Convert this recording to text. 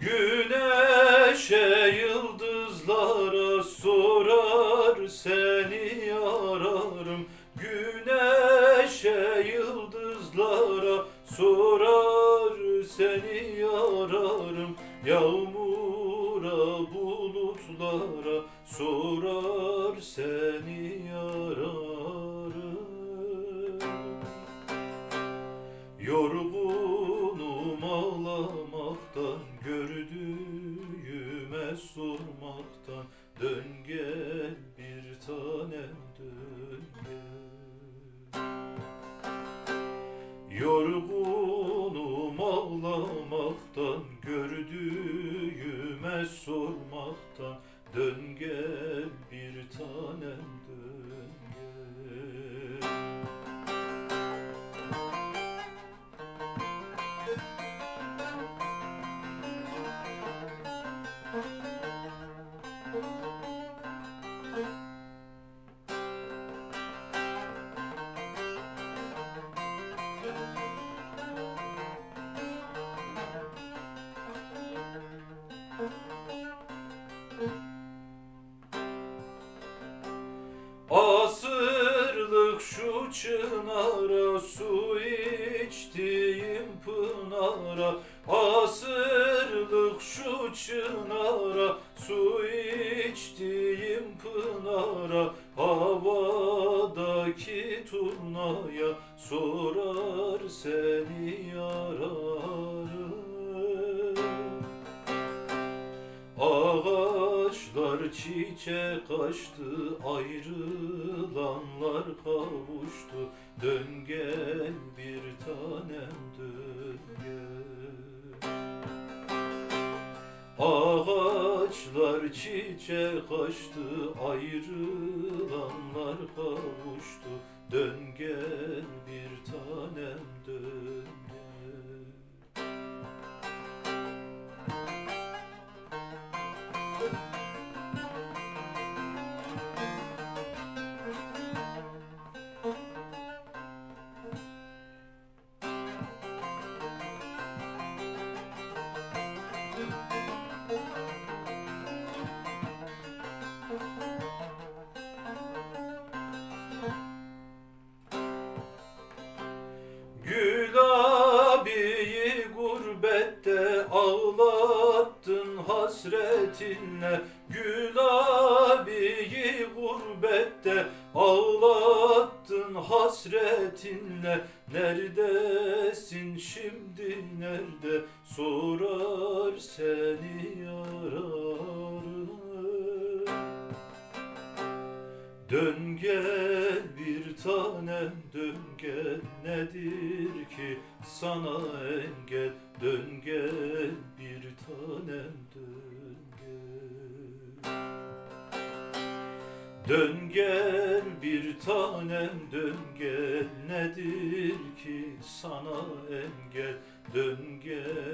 Güneşe yıldızlara sorar seni ararım Güneşe yıldızlara sorar seni ararım Yağmura bulutlara sorar seni ararım sormaktan dön gel bir tanem dön gel. Yorgunum ağlamaktan Gördüğüme sormaktan Dön gel bir tanem dön gel Şu çınara su içtiğim pınara Asırlık şu çınara su içtiğim pınara Havadaki turnaya sorar seni yararım çiçek açtı, ayrılanlar kavuştu. Dön gel bir tanem dön gel. Ağaçlar çiçek açtı, ayrılanlar kavuştu. Dön gel bir tanem dön gel. Hasretinle Gül abiyi gurbette ağlattın hasretinle. Neredesin şimdi nerede? Sorar seni yararım. Dön gel bir tanem dön gel. Nedir ki sana engel Dön gel bir tanem dön gel. Nedir ki sana engel? Dön gel